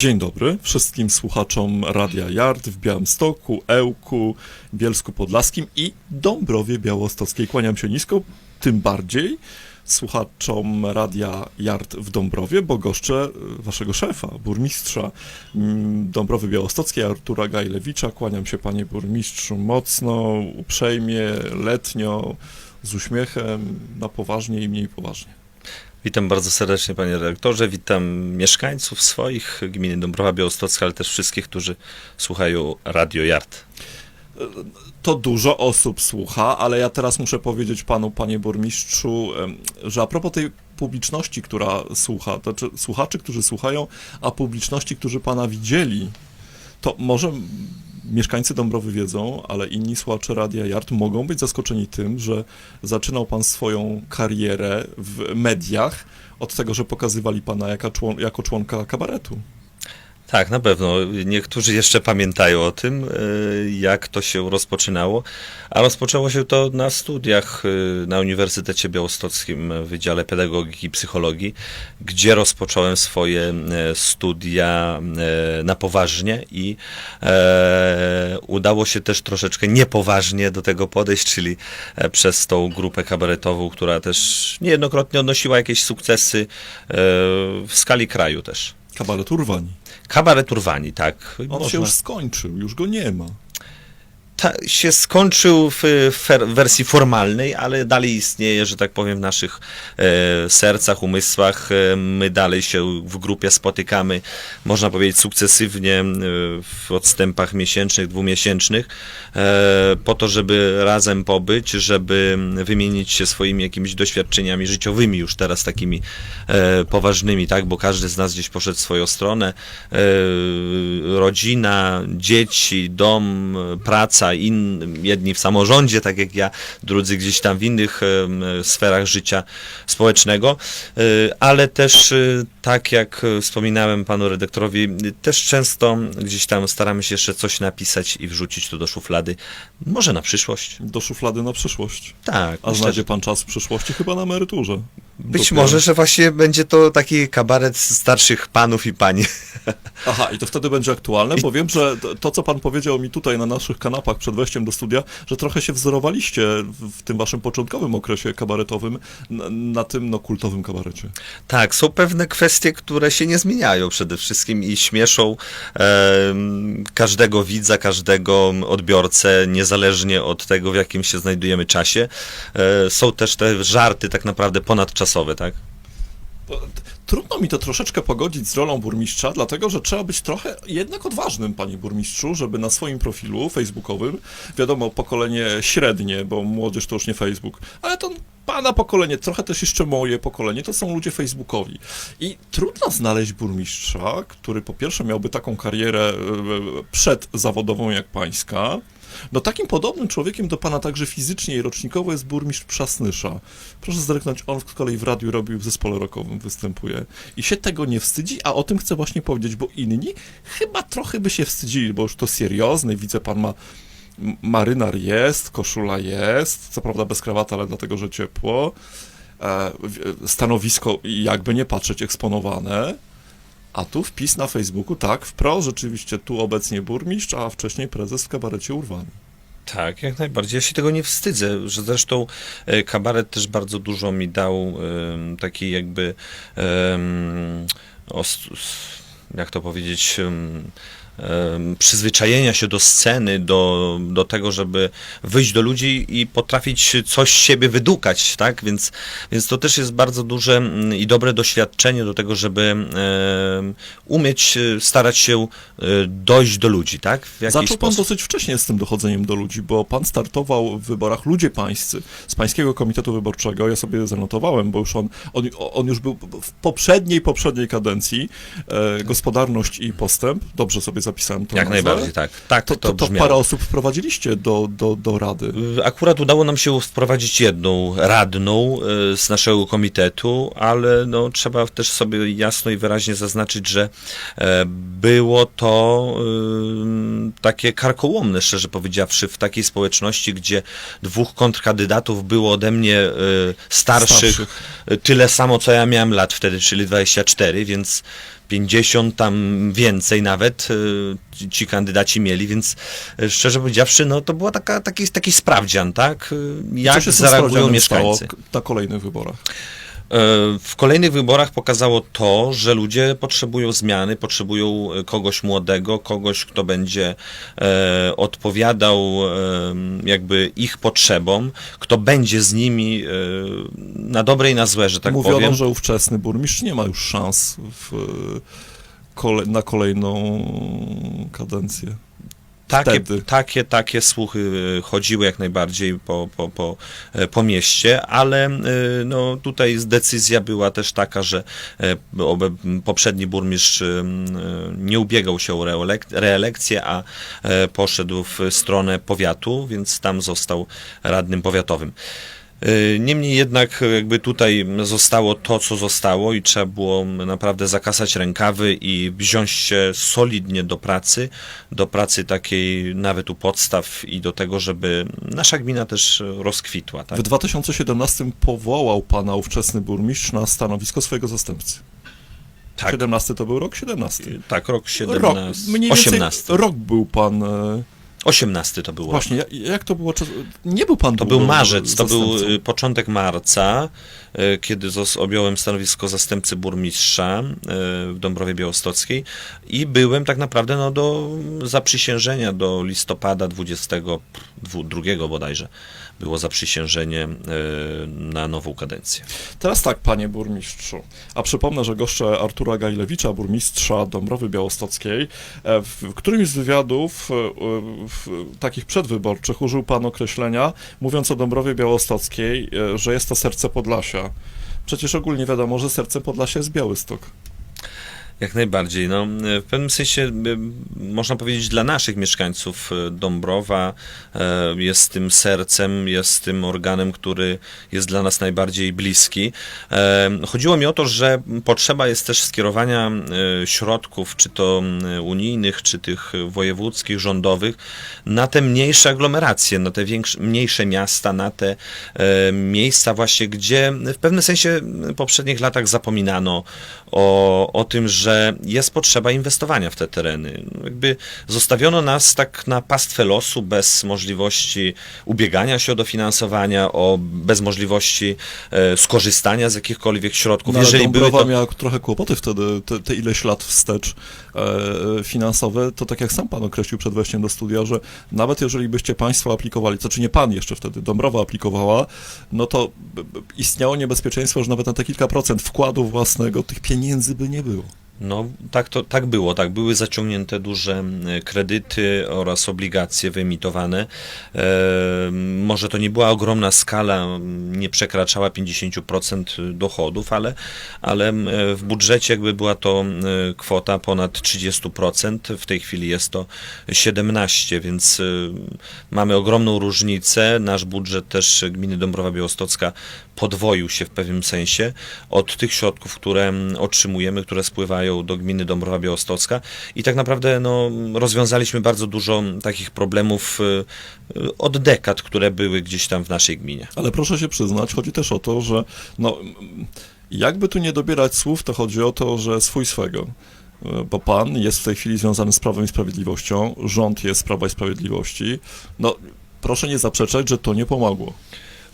Dzień dobry wszystkim słuchaczom Radia Yard w Białymstoku, Ełku, Bielsku Podlaskim i Dąbrowie Białostockiej. Kłaniam się nisko, tym bardziej słuchaczom Radia Yard w Dąbrowie, bo goszczę waszego szefa, burmistrza mm, Dąbrowy Białostockiej, Artura Gajlewicza. Kłaniam się panie burmistrzu mocno, uprzejmie, letnio, z uśmiechem, na poważnie i mniej poważnie. Witam bardzo serdecznie panie redaktorze, witam mieszkańców swoich gminy Dąbrowa Białostocka, ale też wszystkich, którzy słuchają Radio Yard. to dużo osób słucha, ale ja teraz muszę powiedzieć panu, panie burmistrzu, że a propos tej publiczności, która słucha, to słuchaczy, którzy słuchają, a publiczności, którzy pana widzieli, to może mieszkańcy Dąbrowy wiedzą, ale inni słuchacze Radia Yard mogą być zaskoczeni tym, że zaczynał pan swoją karierę w mediach od tego, że pokazywali pana jako członka kabaretu. Tak, na pewno. Niektórzy jeszcze pamiętają o tym, e, jak to się rozpoczynało. A rozpoczęło się to na studiach e, na Uniwersytecie Białostockim w Wydziale Pedagogiki i Psychologii, gdzie rozpocząłem swoje e, studia na poważnie i udało się też troszeczkę niepoważnie do tego podejść, czyli przez tą grupę kabaretową, która też niejednokrotnie odnosiła jakieś sukcesy w skali kraju też. Kabaret Urwani. Kabaret Urwani, tak. On Można- się już skończył, już go nie ma. Ta, się skończył w, w wersji formalnej, ale dalej istnieje, że tak powiem, w naszych e, sercach, umysłach. E, my dalej się w grupie spotykamy, można powiedzieć, sukcesywnie e, w odstępach miesięcznych, dwumiesięcznych, e, po to, żeby razem pobyć, żeby wymienić się swoimi jakimiś doświadczeniami życiowymi, już teraz takimi e, poważnymi, tak, bo każdy z nas gdzieś poszedł w swoją stronę. E, rodzina, dzieci, dom, e, praca, in, jedni w samorządzie, tak jak ja, drudzy gdzieś tam w innych sferach życia społecznego, E, ale też e, tak jak wspominałem panu redaktorowi, też często gdzieś tam staramy się jeszcze coś napisać i wrzucić to do szuflady, może na przyszłość. Do szuflady na przyszłość. Tak, A myślę, znajdzie pan czas w przyszłości? Chyba na emeryturze. być Dopiero. może, że właśnie będzie to taki kabaret starszych panów i pań. Aha, i to wtedy będzie aktualne, bo wiem, że to, co pan powiedział mi tutaj na naszych kanapach przed wejściem do studia, że trochę się wzorowaliście w, tym waszym początkowym okresie kabaretowym na, na tym no, kultowym kabarecie. Tak, są pewne kwestie, które się nie zmieniają przede wszystkim i śmieszą em, każdego widza, każdego odbiorcę, niezależnie od tego, w jakim się znajdujemy czasie. E, są też te żarty tak naprawdę ponadczasowe, tak? Trudno mi to troszeczkę pogodzić z rolą burmistrza, dlatego że trzeba być trochę jednak odważnym, panie burmistrzu, żeby na swoim profilu facebookowym, wiadomo, pokolenie średnie, bo młodzież to już nie Facebook, ale to pana pokolenie, trochę też jeszcze moje pokolenie, to są ludzie facebookowi. I trudno znaleźć burmistrza, który po pierwsze miałby taką karierę e, przedzawodową jak pańska, no takim podobnym człowiekiem do pana także fizycznie i rocznikowo jest burmistrz Przasnysza. Proszę zerknąć, on z kolei w radiu robił w zespole rockowym, występuje. I się tego nie wstydzi, a o tym chcę właśnie powiedzieć, bo inni chyba trochę by się wstydzili, bo już to seriozny, widzę pan ma m- marynarz jest, koszula jest, co prawda bez krawata, ale dlatego, że ciepło. E, stanowisko, jakby nie patrzeć, eksponowane. A tu wpis na Facebooku, tak, wprost rzeczywiście tu obecnie burmistrz, a wcześniej prezes w kabarecie Urwani. Tak, jak najbardziej. Ja się tego nie wstydzę, że zresztą e, kabaret też bardzo dużo mi dał takiej jakby os- jak to powiedzieć przyzwyczajenia się do sceny, do, do tego, żeby wyjść do ludzi i potrafić coś z siebie wydukać, tak? Więc, więc to też jest bardzo duże mm, i dobre doświadczenie do tego, żeby umieć e, starać się e, dojść do ludzi, tak? W jakiś Zaczął pan sposób. dosyć wcześnie z tym dochodzeniem do ludzi, bo pan startował w wyborach Ludzie Pańscy z Pańskiego Komitetu Wyborczego. Ja sobie zanotowałem, bo już on, on, on już był w poprzedniej, poprzedniej kadencji. E, gospodarność i postęp. Dobrze sobie zapisałem to Jak najbardziej, tak. Tak, To, to, to parę osób wprowadziliście do, do, do rady. Akurat udało nam się wprowadzić jedną radną y, z naszego komitetu, ale no, trzeba też sobie jasno i wyraźnie zaznaczyć, że e, było to y, takie karkołomne, szczerze powiedziawszy, w takiej społeczności, gdzie dwóch kontrkandydatów było ode mnie y, starszych, Starszych. tyle samo, co ja miałem lat wtedy, czyli 24, więc 50 tam więcej nawet y, ci- ci kandydaci mieli, więc y, szczerze powiedziawszy, no to była taka, taki, taki sprawdzian, tak? Y, Jak zareagują stało mieszkańcy. k- na kolejnych wyborach? E, W kolejnych wyborach pokazało to, że ludzie potrzebują zmiany, potrzebują e, kogoś młodego, kogoś, kto będzie e, odpowiadał jakby ich potrzebom, kto będzie z nimi na dobre i na złe, że tak Mówiono, powiem. że ówczesny burmistrz nie ma już szans w, na kolejną kadencję. Takie, takie, takie słuchy e, chodziły jak najbardziej po, po, po, e, po mieście, ale e, no, tutaj decyzja była też taka, że poprzedni burmistrz nie ubiegał się o reelek- reelekcję, a poszedł w stronę powiatu, więc tam został radnym powiatowym. E, Niemniej jednak jakby tutaj zostało to, co zostało i trzeba było naprawdę zakasać rękawy i wziąć się solidnie do pracy, do pracy takiej nawet u podstaw i do tego, żeby nasza gmina też rozkwitła. Tak? W 2017 powołał pana ówczesny burmistrz na stanowisko swojego zastępcy. Tak, 17 to był rok 17. tak rok Rok, 17, mniej więcej 18. rok był pan. E, 18 to było. właśnie, jak, to było? Nie był pan To był marzec, to był zastępcą. y, początek marca, y, kiedy objąłem stanowisko zastępcy burmistrza y, w Dąbrowie Białostockiej i byłem tak naprawdę no, do zaprzysiężenia do listopada 22 bodajże było zaprzysiężenie y, na nową kadencję. Teraz tak, panie burmistrzu. A przypomnę, że goszczę Artura Gajlewicza, burmistrza Dąbrowy Białostockiej. E, W którymś z wywiadów e, takich przedwyborczych użył pan określenia, mówiąc o Dąbrowie Białostockiej, e, że jest to serce Podlasia. Przecież ogólnie wiadomo, że sercem Podlasia jest Białystok. Jak najbardziej. No, w pewnym sensie można powiedzieć dla naszych mieszkańców y, Dąbrowa e, jest tym sercem, jest tym organem, który jest dla nas najbardziej bliski. E, Chodziło mi o to, że potrzeba jest też skierowania e, środków, czy to unijnych, czy tych wojewódzkich, rządowych, na te mniejsze aglomeracje, na te większe, mniejsze miasta, na te e, miejsca właśnie, gdzie w pewnym sensie w poprzednich latach zapominano o, o tym, że jest potrzeba inwestowania w te tereny. Jakby zostawiono nas tak na pastwę losu, bez możliwości ubiegania się o dofinansowania, o, bez możliwości e, skorzystania z jakichkolwiek środków. No, Jeżeli były to... miała trochę kłopoty wtedy, te, te ileś lat wstecz finansowe, to tak jak sam pan określił przed wejściem do studia, że nawet jeżeli byście państwo aplikowali, to czy nie pan jeszcze wtedy, Dąbrowa aplikowała, no to istniało niebezpieczeństwo, że nawet na te kilka procent wkładu własnego tych pieniędzy by nie było. No, tak, to, tak było, tak. Były zaciągnięte duże kredyty oraz obligacje wyemitowane. E, może to nie była ogromna skala, nie przekraczała 50% dochodów, ale, ale w budżecie jakby była to m, kwota ponad 30%. W tej chwili jest to 17%, więc y, mamy ogromną różnicę. Nasz budżet też gminy Dąbrowa Białostocka podwoił się w pewnym sensie od tych środków, które mm, otrzymujemy, które spływają do gminy Dąbrowa Białostocka i tak naprawdę no, rozwiązaliśmy bardzo dużo takich problemów y, y, od dekad, które były gdzieś tam w naszej gminie. Ale proszę się przyznać, chodzi też o to, że no, jakby tu nie dobierać słów, to chodzi o to, że swój swego. E, Bo pan jest w tej chwili związany z Prawem i Sprawiedliwością, rząd jest z Prawa i Sprawiedliwości. No, proszę nie zaprzeczać, że to nie pomogło.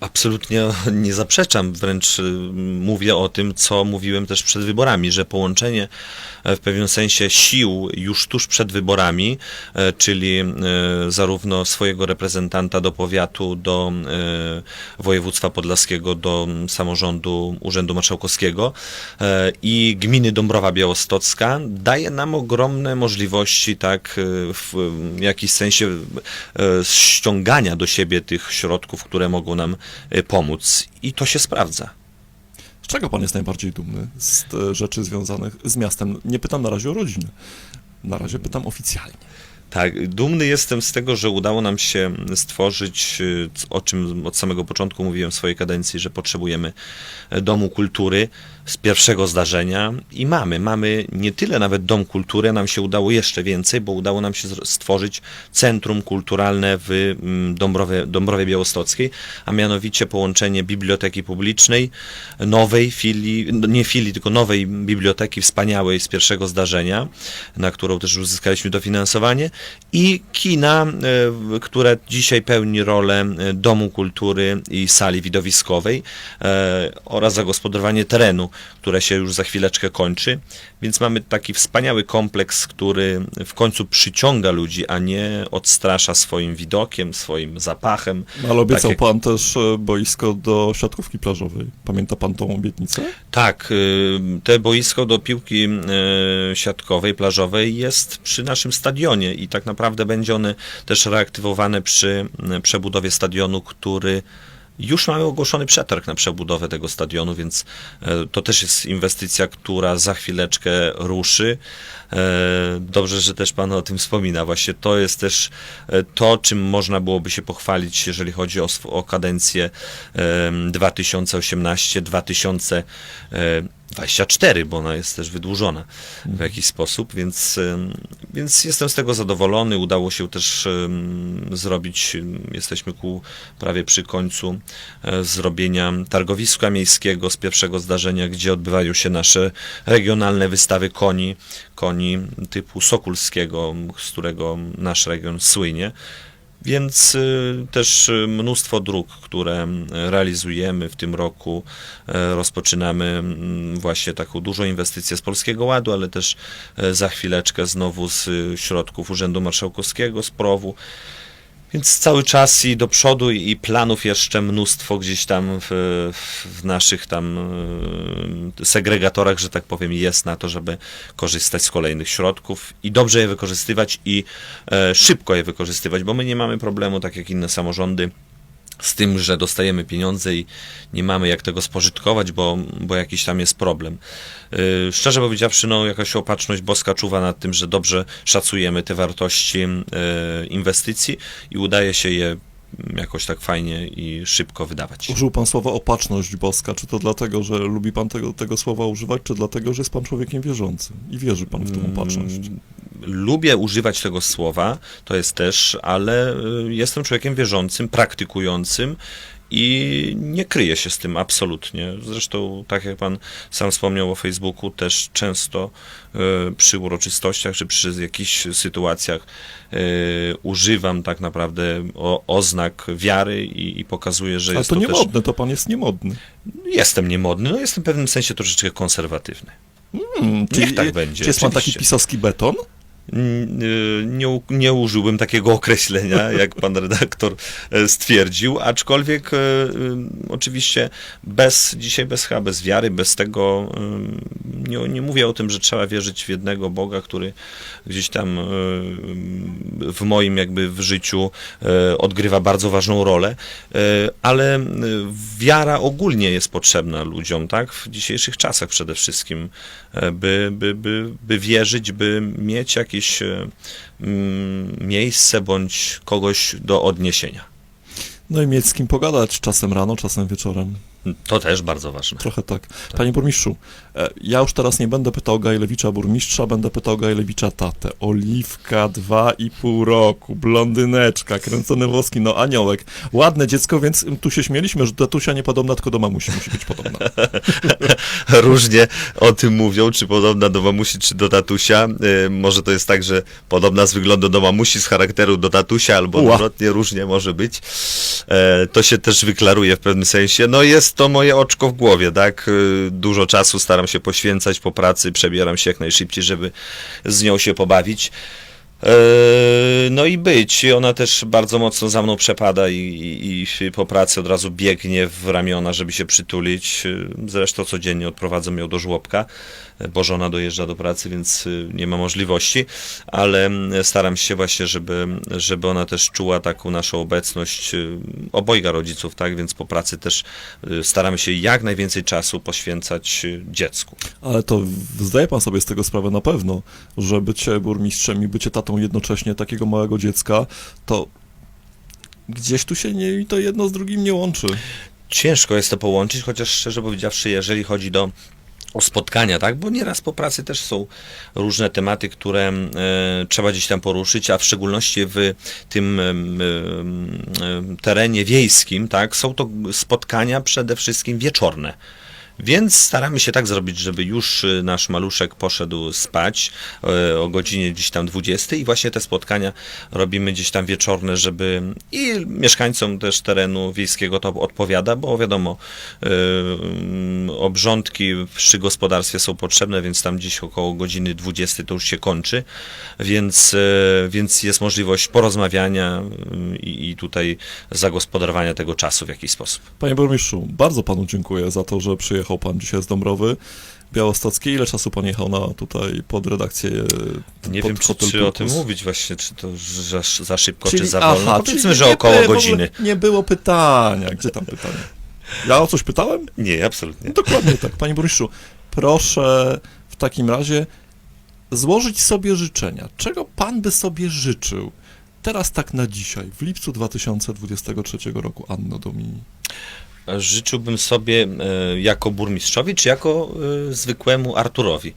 Absolutnie nie zaprzeczam, wręcz y, mówię o tym, co mówiłem też przed wyborami, że połączenie e, w pewnym sensie sił już tuż przed wyborami, e, czyli e, zarówno swojego reprezentanta do powiatu, do województwa podlaskiego, do samorządu Urzędu Marszałkowskiego i gminy Dąbrowa Białostocka daje nam ogromne możliwości, tak, w jakiś sensie ściągania do siebie tych środków, które mogą nam pomóc. I to się sprawdza. Z czego pan jest najbardziej dumny z e, rzeczy związanych z miastem? Nie pytam na razie o rodzinę. Na razie pytam oficjalnie. Tak, dumny jestem z tego, że udało nam się stworzyć, y, o czym od samego początku mówiłem w swojej kadencji, że potrzebujemy e, domu kultury z pierwszego zdarzenia i mamy. Mamy nie tyle nawet dom kultury, a nam się udało jeszcze więcej, bo udało nam się stworzyć centrum kulturalne w mm, Dąbrowie, Dąbrowie Białostockiej, a mianowicie połączenie biblioteki publicznej, nowej filii, nie filii, tylko nowej biblioteki wspaniałej z pierwszego zdarzenia, na którą też uzyskaliśmy dofinansowanie i kina, e, które dzisiaj pełni rolę e, Domu Kultury i sali widowiskowej e, oraz zagospodarowanie terenu, które się już za chwileczkę kończy. Więc mamy taki wspaniały kompleks, który w końcu przyciąga ludzi, a nie odstrasza swoim widokiem, swoim zapachem. Ale obiecał Tak jak- pan też boisko do siatkówki plażowej. Pamięta pan tą obietnicę? Tak, y, te boisko do piłki y, siatkowej, plażowej jest przy naszym stadionie i tak naprawdę będzie on też reaktywowany przy przebudowie stadionu, który już mamy ogłoszony przetarg na przebudowę tego stadionu, więc e, to też jest inwestycja, która za chwileczkę ruszy. E, dobrze, że też Pan o tym wspomina. Właśnie to jest też e, to, czym można byłoby się pochwalić, jeżeli chodzi o, o kadencję 2018-2020. 24, bo ona jest też wydłużona w mhm. jakiś sposób, więc, więc jestem z tego zadowolony. Udało się też zrobić, jesteśmy ku prawie przy końcu e, zrobienia targowiska miejskiego z pierwszego zdarzenia, gdzie odbywają się nasze regionalne wystawy koni, koni typu Sokulskiego, z którego nasz region słynie. Więc y, też y, mnóstwo dróg, które y, realizujemy w tym roku. Rozpoczynamy mm, właśnie taką dużą inwestycję z Polskiego Ładu, ale też za chwileczkę znowu z środków Urzędu Marszałkowskiego, z PROW-u. Więc cały czas i do przodu i planów jeszcze mnóstwo gdzieś tam w, w naszych tam y, segregatorach, że tak powiem, jest na to, żeby korzystać z kolejnych środków i dobrze je wykorzystywać i e, szybko je wykorzystywać, bo my nie mamy problemu, tak jak inne samorządy, z tym, że dostajemy pieniądze i nie mamy jak tego spożytkować, bo, bo jakiś tam jest problem. Yy, szczerze powiedziawszy, no jakaś opatrzność boska czuwa nad tym, że dobrze szacujemy te wartości yy, inwestycji i udaje się je jakoś tak fajnie i szybko wydawać. Użył pan słowa opatrzność boska. Czy to dlatego, że lubi pan tego, tego słowa używać, czy dlatego, że jest pan człowiekiem wierzącym i wierzy pan w tą opatrzność? Lubię używać tego słowa, to jest też, ale y, jestem człowiekiem wierzącym, praktykującym i nie kryję się z tym absolutnie. Zresztą, tak jak pan sam wspomniał o Facebooku, też często y, przy uroczystościach czy przy jakichś sytuacjach y, używam tak naprawdę oznak wiary i, i pokazuję, że Ale jest to to, też... niemodne, to pan jest niemodny. Jestem niemodny, no jestem w pewnym sensie troszeczkę konserwatywny. Hmm, Niech tak będzie, Czy jest pan taki pisowski beton? Y, Nie, nie użyłbym takiego określenia, jak pan redaktor e, stwierdził, aczkolwiek e, y, oczywiście bez, dzisiaj bez chyba bez wiary, bez tego, y, nie, nie mówię o tym, że trzeba wierzyć w jednego Boga, który gdzieś tam y, w moim jakby w życiu e, odgrywa bardzo ważną rolę, e, ale wiara ogólnie jest potrzebna ludziom, tak, w dzisiejszych czasach przede wszystkim, e, by, by, by, by wierzyć, by mieć jakieś e, mm, miejsce bądź kogoś do odniesienia. No i mieć z kim pogadać, czasem rano, czasem wieczorem. To też bardzo ważne. Trochę tak. Panie burmistrzu, e, ja już teraz nie będę pytał Gajlewicza burmistrza, będę pytał Gajlewicza tatę. Oliwka, dwa i pół roku, blondyneczka, kręcone włoski, no aniołek. Ładne dziecko, więc tu się śmieliśmy, że tatusia nie podobna, tylko do mamusi musi być podobna. Różnie o tym mówią, czy podobna do mamusi, czy do tatusia. E, Może to jest tak, że podobna z wyglądu do mamusi, z charakteru do tatusia, albo odwrotnie, różnie może być. E, To się też wyklaruje w pewnym sensie. No jest to moje oczko w głowie, tak? E, Dużo czasu staram się poświęcać po pracy, przebieram się jak najszybciej, żeby z nią się pobawić. E, No i być. Ona też bardzo mocno za mną przepada i, i, i po pracy od razu biegnie w ramiona, żeby się przytulić. E, Zresztą codziennie odprowadzam ją do żłobka, bo żona dojeżdża do pracy, więc e, nie ma możliwości, ale staram się właśnie, żeby, żeby ona też czuła taką naszą obecność obojga rodziców, tak? Więc po pracy też staramy się jak najwięcej czasu poświęcać dziecku. Ale to zdaje pan sobie z tego sprawę na pewno, że bycie burmistrzem i bycie tatą tatą jednocześnie takiego małego dziecka, to gdzieś tu się nie, to jedno z drugim nie łączy. Ciężko jest to połączyć, chociaż szczerze powiedziawszy, jeżeli chodzi do o spotkania, tak? Bo nieraz po pracy też są różne tematy, które e, trzeba gdzieś tam poruszyć, a w szczególności w tym em, em, terenie wiejskim, tak? Są to spotkania przede wszystkim wieczorne. Więc staramy się tak zrobić, żeby już y, nasz maluszek poszedł spać e, o godzinie gdzieś tam 20 i właśnie te spotkania robimy gdzieś tam wieczorne, żeby i mieszkańcom też terenu wiejskiego to odpowiada, bo wiadomo, mm, obrządki przy gospodarstwie są potrzebne, więc tam gdzieś około godziny 20 to już się kończy, więc, więc jest możliwość porozmawiania y, i, i tutaj zagospodarowania tego czasu w jakiś sposób. Panie burmistrzu, bardzo panu dziękuję za to, że przyjechał pan dzisiaj z Dąbrowy Białostockiej. Ile czasu pan jechał na tutaj pod redakcję? Nie pod wiem, czy, czy o tym mówić właśnie, czy to za, za szybko, Czyli- czy za wolno. aha, Powiedzmy, że około godziny. Nie było pytania. Gdzie tam pytanie? Ja o coś pytałem? Nie, absolutnie. Dokładnie tak. Panie burmistrzu, proszę w takim razie złożyć sobie życzenia. Czego pan by sobie życzył? Teraz tak na dzisiaj, w lipcu 2023 roku, Anno Domini. Życzyłbym sobie e, jako burmistrzowi, czy jako e, zwykłemu Arturowi.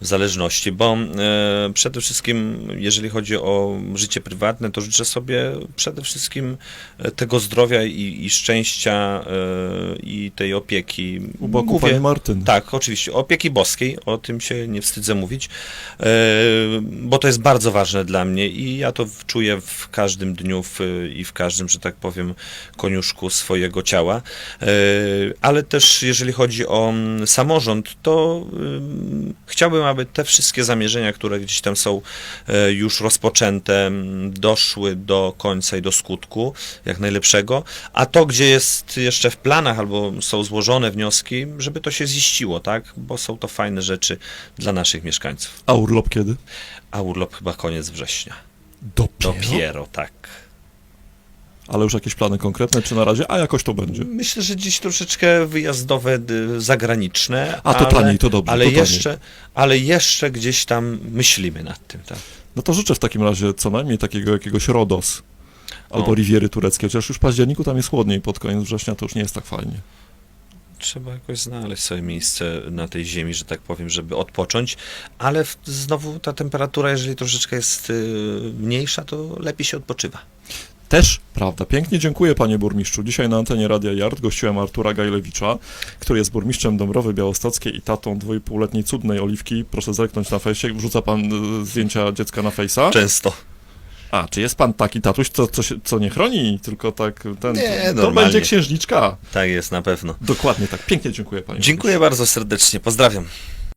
W zależności, bo e, przede wszystkim, jeżeli chodzi o życie prywatne, to życzę sobie przede wszystkim e, tego zdrowia i, i szczęścia e, i tej opieki. U boku Mówię- pani Martyny. Tak, oczywiście. Opieki boskiej, o tym się nie wstydzę mówić, e, bo to jest bardzo ważne dla mnie i ja to czuję w każdym dniu w, i w każdym, że tak powiem, koniuszku swojego ciała. E, Ale też jeżeli chodzi o mm, samorząd, to ym, chciałbym, aby te wszystkie zamierzenia, które gdzieś tam są e, już rozpoczęte, doszły do końca i do skutku jak najlepszego, a to, gdzie jest jeszcze w planach albo są złożone wnioski, żeby to się ziściło, tak? Bo są to fajne rzeczy dla naszych mieszkańców. A urlop kiedy? A urlop chyba koniec września. Dopiero? Dopiero, tak. Ale już jakieś plany konkretne, czy na razie? A jakoś to będzie. Myślę, że dziś troszeczkę wyjazdowe, d- zagraniczne. A, to ale, taniej, to dobrze, Ale to taniej. jeszcze, ale jeszcze gdzieś tam myślimy nad tym, tak. No to życzę w takim razie co najmniej takiego jakiegoś Rodos albo O. Riviery tureckie, chociaż już w październiku tam jest chłodniej, pod koniec września to już nie jest tak fajnie. Trzeba jakoś znaleźć sobie miejsce na tej ziemi, że tak powiem, żeby odpocząć, ale znowu ta temperatura, jeżeli troszeczkę jest y, mniejsza, to lepiej się odpoczywa. Też prawda. Pięknie dziękuję panie burmistrzu. Dzisiaj na antenie Radia Yard gościłem Artura Gajlewicza, który jest burmistrzem Dąbrowy Białostockiej i tatą dwójpółletniej cudnej Oliwki. Proszę zerknąć na fejsie. Wrzuca pan y, zdjęcia dziecka na fejsa. Często. A, czy jest pan taki tatuś, co, co, się, co nie chroni, tylko tak ten... Nie, to normalnie. będzie księżniczka. Tak jest, na pewno. Dokładnie tak. Pięknie dziękuję panie Dziękuję bardzo serdecznie, pozdrawiam.